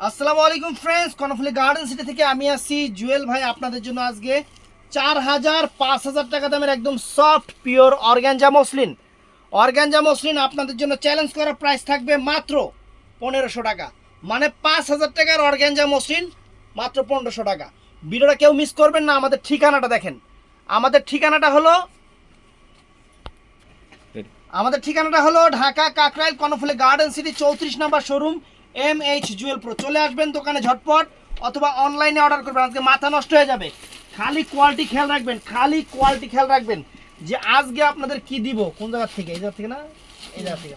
আসসালামু আলাইকুম friends Karnaphuli garden city থেকে আমি আসছি জুয়েল ভাই। আপনাদের জন্য আজকে চার হাজার পাঁচ হাজার টাকা দামের একদম soft pure organza muslin. Organza muslin আপনাদের জন্য চ্যালেঞ্জ করা প্রাইস থাকবে মাত্র পনেরোশো টাকা। মানে পাঁচ হাজার টাকার অর্গ্যানজা মসলিন মাত্র পনেরোশো টাকা। ভিডিওটা কেউ মিস করবেন না আমাদের ঠিকানাটা দেখেন। আমাদের ঠিকানাটা হলো আমাদের ঠিকানাটা হলো ঢাকা কাকরাইল কর্ণফুলি গার্ডেন সিটি চৌত্রিশ number showroom M H Jewel Pro চলে আসবেন দোকানে ঝটপট অথবা অনলাইনে অর্ডার করবেন। আজকে মাথা নষ্ট হয়ে যাবে। খালি কোয়ালিটি খেয়াল রাখবেন খালি কোয়ালিটি খেয়াল রাখবেন। যে আজকে আপনাদের কি দিব কোন জায়গা থেকে? এই জায়গা থেকে না? এই জায়গা থেকে।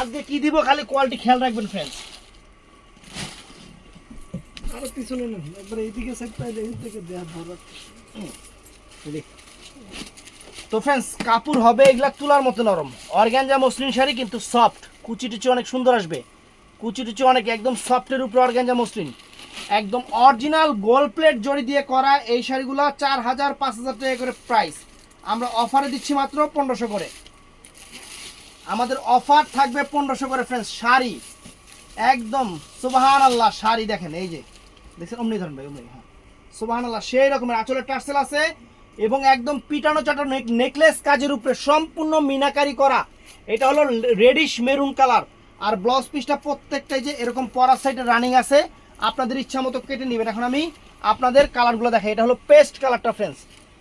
আজকে কি দিব খালি কোয়ালিটি খেয়াল রাখবেন ফ্রেন্ডস আরও পিছনে নেন। একবার এইদিকে সাইড পাইলে এই থেকে দেয়া ধরা তো ফ্রেন্ডস কাপড় হবে এগুলা তুলার মতো নরম। অর্গ্যানজা মসলিন শাড়ি কিন্তু সফট কুচি টুচি অনেক সুন্দর আসবে। কুচি টুচি অনেক একদম সফটের উপরে অর্গ্যানজা মসলিন। একদম অরিজিনাল গোল প্লেট জড়ি দিয়ে করা এই শাড়িগুলো চার হাজার, পাঁচ হাজার টাকা করে প্রাইস আমরা অফারে দিচ্ছি মাত্র পনেরোশো করে। আমাদের অফার থাকবে পনেরোশো করে ফ্রেন্ডস শাড়ি। একদম সুবাহান আল্লাহ শাড়ি দেখেন, এই যে। দেখছেন, অমনি ধরেন ভাই, অমনি হ্যাঁ। সুবাহান আল্লাহ সেই রকমের আঁচলের টার্সেল আছে এবং একদম পিটানো চাটানো নেকলেস কাজের উপরে সম্পূর্ণ মিনাকারি করা। এটা হলো রেডিশ মেরুন কালার। আর ব্লাউজ পিসটা প্রত্যেকটাই যে এরকম পরার সাইডে রানিং আছে, আপনাদের ইচ্ছা মতো কেটে নেবেন। এখন আমি আপনাদের কালারগুলো দেখাই। এটা হলো পেস্ট কালারটা ফ্রেন্ডস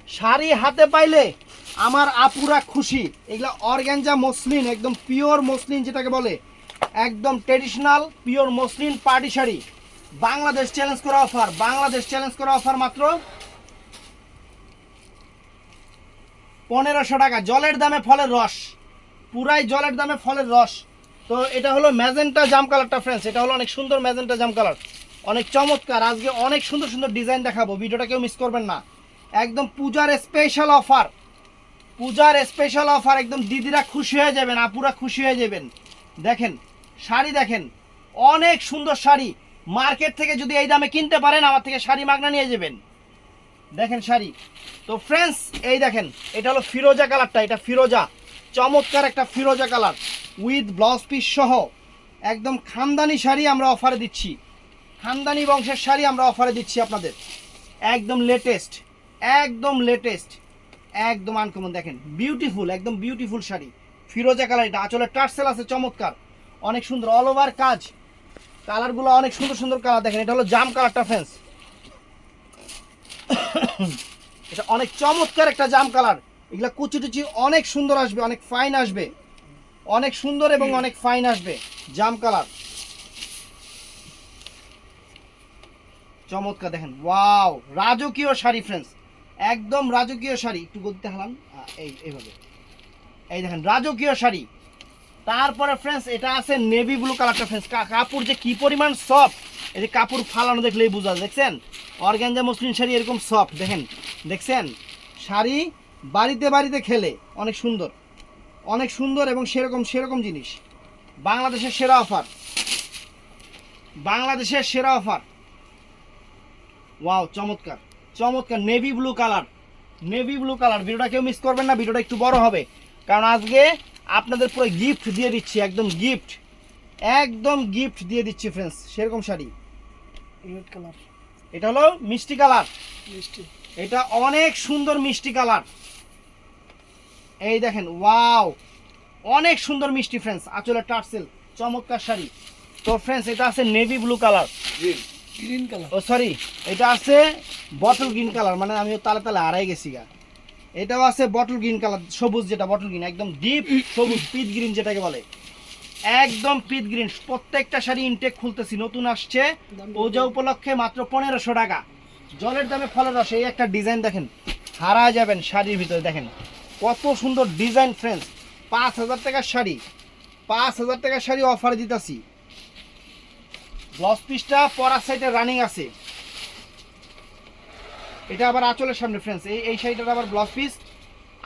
শাড়ি হাতে পাইলে আমার আপুরা খুশি। এগুলো অর্গ্যানজা মসলিন, একদম পিওর মসলিন যেটাকে বলে। একদম traditional pure muslin party sari. Bangladesh challenge করা অফার বাংলাদেশ চ্যালেঞ্জ করা অফার মাত্র পনেরোশো টাকা। জলের দামে ফলের রস। পুরাই জলের দামে ফলের রস। তো এটা হলো ম্যাজেন্টা জাম কালারটা ফ্রেন্ডস এটা হলো অনেক সুন্দর ম্যাজেন্টা জাম কালার। অনেক চমৎকার। আজকে অনেক সুন্দর সুন্দর ডিজাইন দেখাবো। ভিডিওটা কেউ মিস করবেন না। একদম পূজার স্পেশাল অফার পূজার স্পেশাল অফার একদম দিদিরা খুশি হয়ে যাবেন, আপুরা খুশি হয়ে যাবেন। দেখেন, শাড়ি দেখেন। অনেক সুন্দর শাড়ি। মার্কেট থেকে যদি এই দামে কিনতে পারেন, আমার থেকে শাড়ি মাগনা নিয়ে যাবেন। দেখেন শাড়ি। তো ফ্রেন্ডস এই দেখেন, এটা হলো ফিরোজা কালারটা। এটা ফিরোজা। চমৎকার একটা ফিরোজা কালার, উইথ ব্লাউজ পিস সহ। একদম খানদানি শাড়ি আমরা অফারে দিচ্ছি। খানদানি বংশের শাড়ি আমরা অফারে দিচ্ছি আপনাদের। একদম লেটেস্ট একদম লেটেস্ট একদম আনকমন দেখেন বিউটিফুল একদম বিউটিফুল শাড়ি। ফিরোজা কালার এটা আঁচলের টার্সেল আছে, চমৎকার। অনেক সুন্দর অল ওভার কাজ। কালারগুলো অনেক সুন্দর সুন্দর কালার। দেখেন, এটা হলো জাম কালারটা ফ্রেন্ডস এটা অনেক চমৎকার একটা জাম কালার। এগুলা কুচি টুচি অনেক সুন্দর আসবে, অনেক ফাইন আসবে। অনেক সুন্দর এবং অনেক ফাইন আসবে, জাম কালার। চমৎকার, দেখেন ওয়াও রাজকীয় শাড়ি ফ্রেন্ডস একদম রাজকীয় শাড়ি, একটু গদিতে হালান এই, এইভাবে। এই দেখেন, রাজকীয় শাড়ি। তারপরে ফ্রেন্ডস এটা আছে নেভি ব্লু কালারটা ফ্রেন্ডস কাপড় যে কি পরিমাণ সফট এই যে কাপড় ফালানো দেখলেই বোঝা দেখছেন? অর্গ্যানজা মসলিন শাড়ি এরকম সফট দেখেন? দেখছেন? শাড়ি বাড়িতে বাড়িতে খেলে অনেক সুন্দর। অনেক সুন্দর এবং সেরকম সেরকম জিনিস। বাংলাদেশের সেরা অফার। বাংলাদেশের সেরা অফার। ওয়াও চমৎকার। চমৎকার navy blue colour navy blue colour ভিডিওটা কেউ মিস করবেন না ভিডিওটা একটু বড় হবে। কারণ আজকে আপনাদের পুরো গিফট দিয়ে দিচ্ছি একদম গিফট একদম গিফট দিয়ে দিচ্ছি ফ্রেন্ডস সেরকম শাড়ি। রেড কালার এটা হলো মিষ্টি কালার মিষ্টি। এটা অনেক সুন্দর মিষ্টি কালার এই দেখেন ওয়াও অনেক সুন্দর মিষ্টি ফ্রেন্ডস আঁচলের টার্সেল চমৎকার শাড়ি। তো ফ্রেন্ডস এটা আছে navy blue colour green colour ও সরি এটা আছে বটল গ্রিন কালার মানে আমি তালে তালে হারাই গেছি গা। এটাও আছে বটল গ্রিন কালার সবুজ যেটা বটল গ্রিন একদম ডিপ সবুজ পিট গ্রিন যেটাকে বলে। একদম পিট গ্রিন প্রত্যেকটা শাড়ি ইনটেক খুলতেছি নতুন আসছে। পূজা উপলক্ষে মাত্র পনেরোশো টাকা। জলের দামে ফলের রস এই একটা ডিজাইন দেখেন। হারা যাবেন শাড়ির ভিতরে দেখেন। কত সুন্দর ডিজাইন ফ্রেন্স পাঁচ হাজার টাকার শাড়ি। পাঁচ হাজার টাকার শাড়ি অফারে দিতেছি। ব্লাউজ পিসটা পরার সাইডে রানিং আছে। এটা আবার আঁচলের সামনে ফ্রেন্ডস এই এই শাড়িটার আবার ব্লাউজ পিস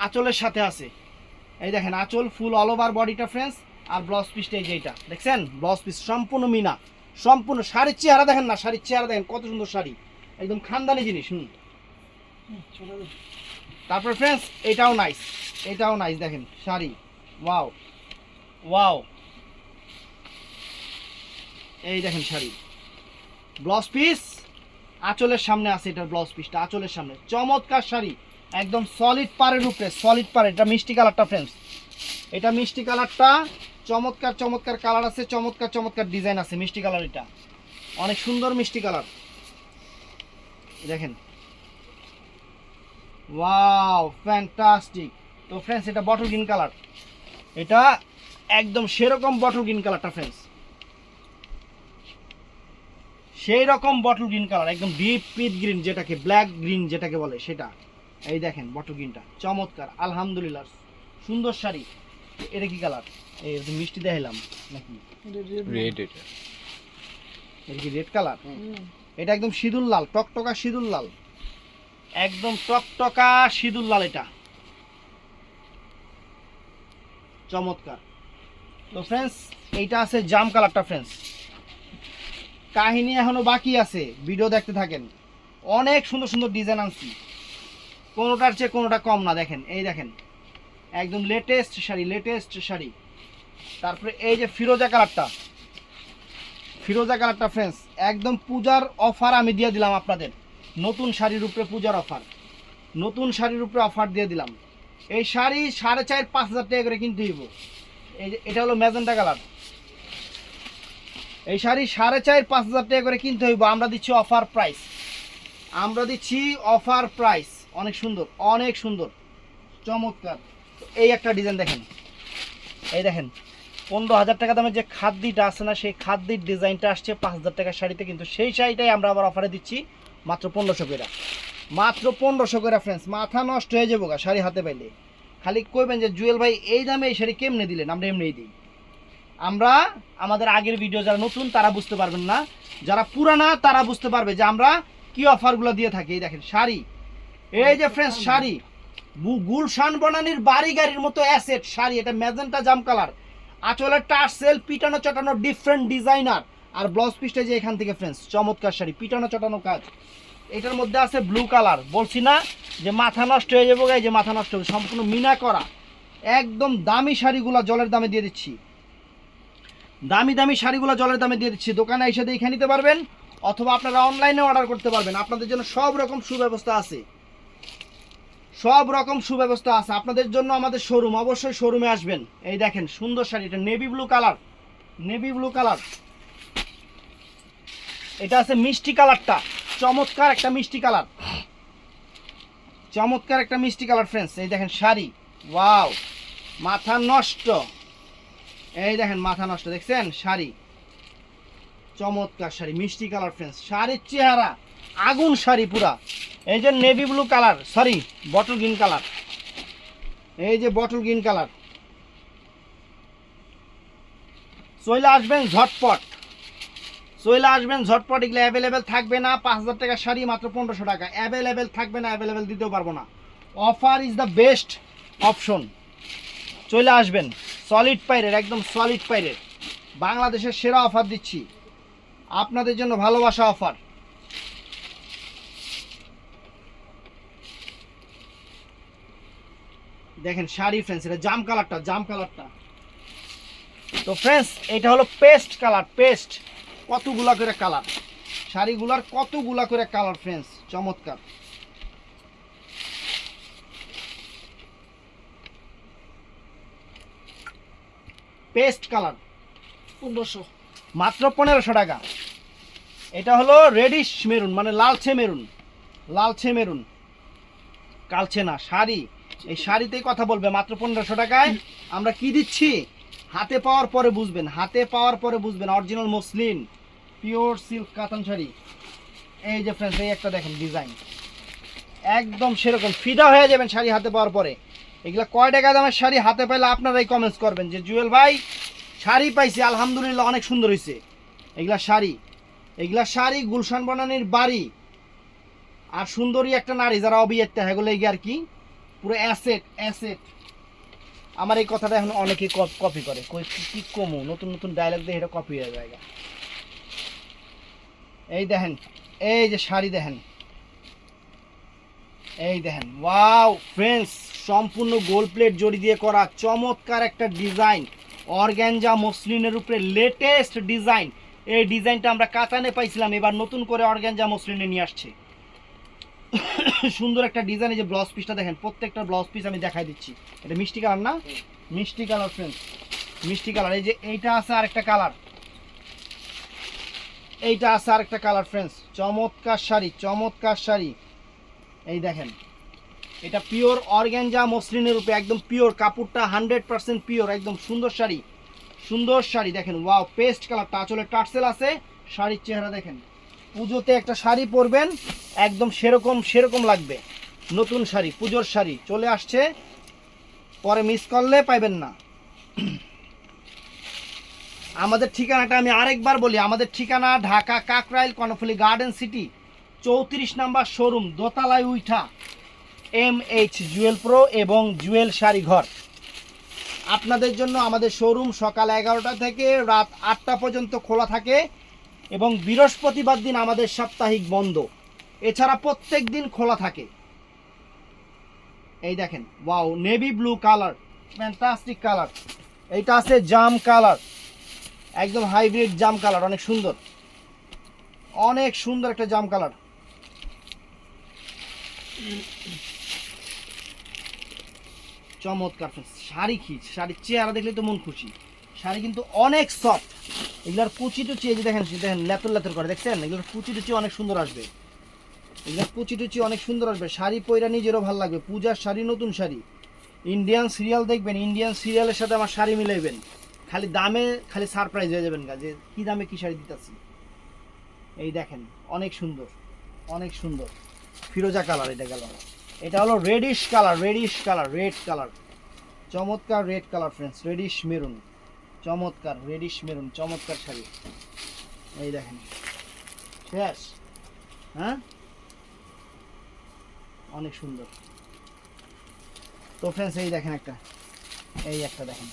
আঁচলের সাথে আছে। এই দেখেন, আঁচল ফুল অল ওভার বডিটা ফ্রেন্ডস আর ব্লাউজ পিসটা এই যে এইটা দেখছেন? ব্লাউজ পিস সম্পূর্ণ মিনা। সম্পূর্ণ শাড়ির চেহারা দেখেন না? শাড়ির চেহারা দেখেন কত সুন্দর শাড়ি। একদম খানদানি জিনিস, হুম। তারপর ফ্রেন্ডস এটাও নাইস এটাও নাইস দেখেন, শাড়ি ওয়াও ওয়াও এই দেখেন শাড়ি ব্লাউজ পিস আঁচলের সামনে আছে এটার ব্লাউজ পিসটা আঁচলের সামনে, চমৎকার শাড়ি, একদম সলিড পাড়ের উপরে সলিড পাড়, এটা মিষ্টি কালারটা ফ্রেন্ডস এটা মিষ্টি কালারটা, চমৎকার চমৎকার কালার আছে, চমৎকার চমৎকার ডিজাইন আছে মিষ্টি কালার এটা, অনেক সুন্দর মিষ্টি কালার, দেখেন ওয়াও ফ্যান্টাস্টিক তো ফ্রেন্ডস এটা বটল গ্রিন কালার এটা একদম সেরকম বটল গ্রিন কালারটা ফ্রেন্ডস সেই রকম বটল গ্রিন কালার একদম ডিপ পিট গ্রিন যেটাকে ব্ল্যাক গ্রিন যেটাকে বলে সেটা। এই দেখেন বটল গ্রিনটা চমৎকার আলহামদুলিল্লাহ। সুন্দর শাড়ি। এটা কি কালার এই মিষ্টি দেখাইলাম নাকি? রেড এটা। এটা কি রেড কালার এটা একদম সিঁদুর লাল টকটকা সিঁদুর লাল। একদম টকটকা সিঁদুর লাল এটা। চমৎকার। তো ফ্রেন্ডস এইটা আছে জাম কালারটা ফ্রেন্ডস কাহিনী এখনও বাকি আছে ভিডিও দেখতে থাকেন। অনেক সুন্দর সুন্দর ডিজাইন আনছি। কোনোটার চেয়ে কোনোটা কম না, দেখেন, এই দেখেন। একদম লেটেস্ট শাড়ি লেটেস্ট শাড়ি। তারপরে এই যে ফিরোজা কালারটা। ফিরোজা কালারটা ফ্রেন্ডস একদম পূজার অফার আমি দিয়ে দিলাম আপনাদের। নতুন শাড়ির উপরে পূজার অফার নতুন শাড়ির উপরে অফার দিয়ে দিলাম। এই শাড়ি সাড়ে চার, পাঁচ হাজার টাকা করে কিনতে হইব। এই যে, এটা হলো ম্যাজেন্টা কালার। এই শাড়ি সাড়ে চার, পাঁচ হাজার টাকা করে কিনতে হইব। আমরা দিচ্ছি অফার প্রাইস আমরা দিচ্ছি অফার প্রাইস অনেক সুন্দর অনেক সুন্দর। চমৎকার। এই একটা ডিজাইন দেখেন। এই দেখেন, পনেরো হাজার টাকা দামের যে খাদ্যিটা আছে না, সেই খাদ্যির ডিজাইনটা আসছে পাঁচ হাজার টাকার শাড়িতে। কিন্তু সেই শাড়িটাই আমরা আবার অফারে দিচ্ছি। মাত্র পনেরোশো করে মাত্র পনেরোশো করে ফ্রেন্ডস মাথা নষ্ট হয়ে যাব গা, শাড়ি হাতে পাইলে। খালি কইবেন যে, জুয়েল ভাই, এই দামে এই শাড়ি কেমনে দিলেন? আমরা এমনিই দিই। আমরা আমাদের আগের ভিডিও যারা নতুন, তারা বুঝতে পারবেন না। যারা পুরানা, তারা বুঝতে পারবে যে, আমরা কি অফারগুলো দিয়ে থাকি। এই দেখেন, শাড়ি। এই যে ফ্রেন্ডস শাড়ি। গুলশান বনানির বাড়ি গাড়ির মতো অ্যাসেট শাড়ি। এটা ম্যাজেন্টা জাম কালার আঁচলের টার্সেল পিটানো চটানো ডিফারেন্ট ডিজাইনার আর ব্লাউজ পিসটা যে এখান থেকে ফ্রেন্ডস চমৎকার শাড়ি, পিটানো চটানো কাজ। এটার মধ্যে আছে ব্লু কালার বলছি না যে মাথা নষ্ট হয়ে যাব গাই, যে মাথা নষ্ট হবে সম্পূর্ণ মিনা করা। একদম দামি শাড়িগুলো জলের দামে দিয়ে দিচ্ছি। দামি দামি শাড়িগুলো জলের দামে দিয়ে দিচ্ছি। দোকানে এসে দেখে নিতে পারবেন, অথবা আপনারা অনলাইনে অর্ডার করতে পারবেন। আপনাদের জন্য সব রকম সুব্যবস্থা আছে। সব রকম সুব্যবস্থা আছে। আপনাদের জন্য আমাদের শোরুম অবশ্যই শোরুমে আসবেন। এই দেখেন, সুন্দর শাড়ি, এটা navy blue colour navy blue colour এটা আছে মিষ্টি কালারটা। চমৎকার একটা মিষ্টি কালার। চমৎকার একটা মিষ্টি কালার ফ্রেন্ডস এই দেখেন শাড়ি। ওয়াও। মাথা নষ্ট। এই দেখেন, মাথা নষ্ট। দেখছেন? শাড়ি। চমৎকার শাড়ি, মিষ্টি কালার ফ্রেন্ডস শাড়ির চেহারা, আগুন শাড়ি পুরা। এই যে navy blue colour sorry bottle green colour. এই যে বটল গ্রিন কালার। চলে আসবেন ঝটপট। চলে আসবেন, ঝটপট এগুলো অ্যাভেলেবেল থাকবে না। পাঁচ হাজার টাকা শাড়ি মাত্র পনেরোশো টাকা। অ্যাভেলেবেল থাকবে না অ্যাভেলেবেল দিতেও পারব না। Offer is the best option চলে আসবেন সলিড পাইরের, একদম সলিড পাইরের। বাংলাদেশের সেরা অফার দিচ্ছি। আপনাদের জন্য ভালোবাসা অফার দেখেন শাড়ি ফ্রেন্ডস এটা জাম কালারটা জাম কালারটা তো ফ্রেন্ডস এটা হলো পেস্ট কালার পেস্ট কতগুলা করে কালার? শাড়িগুলার কতগুলা করে কালার ফ্রেন্ডস চমৎকার। পেস্ট কালার পনেরোশো। মাত্র পনেরোশো টাকা। এটা হলো রেডিশ মেরুন মানে লালচে মেরুন লালচে মেরুন কালছে না শাড়ি। এই শাড়িতেই কথা বলবে মাত্র পনেরোশো টাকায়। আমরা কি দিচ্ছি? হাতে পাওয়ার পরে বুঝবেন, হাতে পাওয়ার পরে বুঝবেন অরিজিনাল মসলিন পিওর সিল্ক কাতান শাড়ি। এই যে ফ্রেন্ডস এই একটা দেখেন ডিজাইন একদম সেরকম, ফিদা হয়ে যাবেন শাড়ি হাতে পাওয়ার পরে। এগুলা কয় টাকা দামের শাড়ি হাতে পাইলে আপনারাই কমেন্টস করবেন যে, জুয়েল ভাই, শাড়ি পাইছি, আলহামদুলিল্লাহ অনেক সুন্দর হয়েছে এগুলা শাড়ি এগুলা শাড়ি গুলশান বনানির বাড়ি। আর সুন্দরী একটা নারী, যারা অবিয়েতে হেগুলো এগিয়ে আর কি, পুরো অ্যাসেট অ্যাসেট আমার এই কথাটা এখন অনেকে কপি করে। কি কমু? নতুন নতুন ডায়লগ দিয়ে এটা কপি হয়ে যায় এই দেখেন, এই যে শাড়ি দেখেন। এই দেখেন ওয়াও ফ্রেন্ডস সম্পূর্ণ গোল প্লেট জড়ি দিয়ে করা, চমৎকার একটা ডিজাইন অর্গ্যানজা মসলিনের উপরে লেটেস্ট ডিজাইন এই ডিজাইনটা আমরা কাতানে পাইছিলাম, এবার নতুন করে অর্গ্যানজা মসলিনে নিয়ে আসছে। সুন্দর একটা ডিজাইন এই যে ব্লাউজ পিসটা দেখেন, প্রত্যেকটা ব্লাউজ পিস আমি দেখাই দিচ্ছি। এটা মিষ্টি কালার না? মিষ্টি কালার ফ্রেন্ডস মিষ্টি কালার এই যে এইটা আছে আরেকটা কালার এইটা আছে আরেকটা কালার ফ্রেন্ডস চমৎকার শাড়ি চমৎকার শাড়ি। এই দেখেন, এটা পিওর অর্গ্যানজা মসলিনের উপরে একদম পিওর কাপড়টা হান্ড্রেড পার্সেন্ট পিওর একদম সুন্দর শাড়ি। সুন্দর শাড়ি, দেখেন ওয়াও পেস্ট কালারটা আসলে টার্সেল আছে, শাড়ির চেহারা দেখেন। পুজোতে একটা শাড়ি পরবেন, একদম সেরকম সেরকম লাগবে। নতুন শাড়ি, পুজোর শাড়ি। চলে আসছে, পরে মিস করলে পাইবেন না। আমাদের ঠিকানাটা আমি আরেকবার বলি, আমাদের ঠিকানা ঢাকা কাকরাইল কর্ণফুলি গার্ডেন সিটি, চৌত্রিশ নাম্বার শোরুম, দোতলায় উইঠা এম এইচ জুয়েল প্রো এবং জুয়েল শাড়ি ঘর। আপনাদের জন্য আমাদের শোরুম সকাল এগারোটা থেকে রাত আটটা পর্যন্ত খোলা থাকে। এবং বৃহস্পতিবার দিন আমাদের সাপ্তাহিক বন্ধ। এছাড়া প্রত্যেক দিন খোলা থাকে। এই দেখেন, wow, navy blue colour, fantastic colour. এইটা আছে জাম কালার, একদম হাইব্রিড জাম কালার, অনেক সুন্দর। অনেক সুন্দর একটা জাম কালার। চমৎকার শাড়ি কি? শাড়ির চেহারা দেখলে তো মন খুশি। শাড়ি কিন্তু অনেক সফট এগুলার কুচি টুচি এই যে দেখেন দেখেন, লেতর লেতর করে, দেখছেন? এগুলোর কুচি টুচি অনেক সুন্দর আসবে। এগুলোর কুচি টুচি অনেক সুন্দর আসবে। শাড়ি পয়রা নিজেরও ভালো লাগবে। পূজার শাড়ি, নতুন শাড়ি। ইন্ডিয়ান সিরিয়াল দেখবেন ইন্ডিয়ান সিরিয়ালের সাথে আমার শাড়ি মিলাইবেন। খালি দামে, খালি সারপ্রাইজ হয়ে যাবেন যে কি দামে কি শাড়ি দিতেছি। এই দেখেন, অনেক সুন্দর অনেক সুন্দর। ফিরোজা কালার এটা গেল এটা হলো reddish colour reddish colour red colour চমৎকার red colour friends reddish maroon চমৎকার রেডিশ মেরুন চমৎকার শাড়ি। এই দেখেন। শেষ। হ্যাঁ? অনেক সুন্দর। তো ফ্রেন্ডস এই দেখেন একটা। এই একটা দেখেন।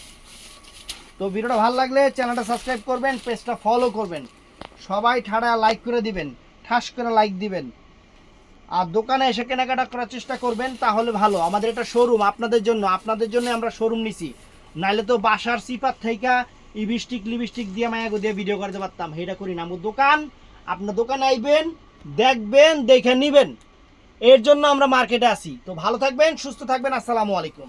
তো ভিডিওটা ভালো লাগলে চ্যানেলটা সাবস্ক্রাইব করবেন পেজটা ফলো করবেন। সবাই ঠাড়া লাইক করে দিবেন, ঠাস করে লাইক দিবেন। আর দোকানে এসে কেনাকাটা করার চেষ্টা করবেন, তাহলে ভালো। আমাদের এটা শোরুম আপনাদের জন্য আপনাদের জন্য আমরা শোরুম নিছি। নাইলে তো বাসার সিপার থেকে ইবিস্টিক লিপস্টিক দিয়ে মায়াগো দিয়ে ভিডিও করতে পারতাম। এটা করি না। আমার দোকান, আপনার দোকানে আইবেন, দেখবেন, দেখে নিবেন। এর জন্য আমরা মার্কেটে আসি তো ভালো থাকবেন, সুস্থ থাকবেন। আসসালামু আলাইকুম।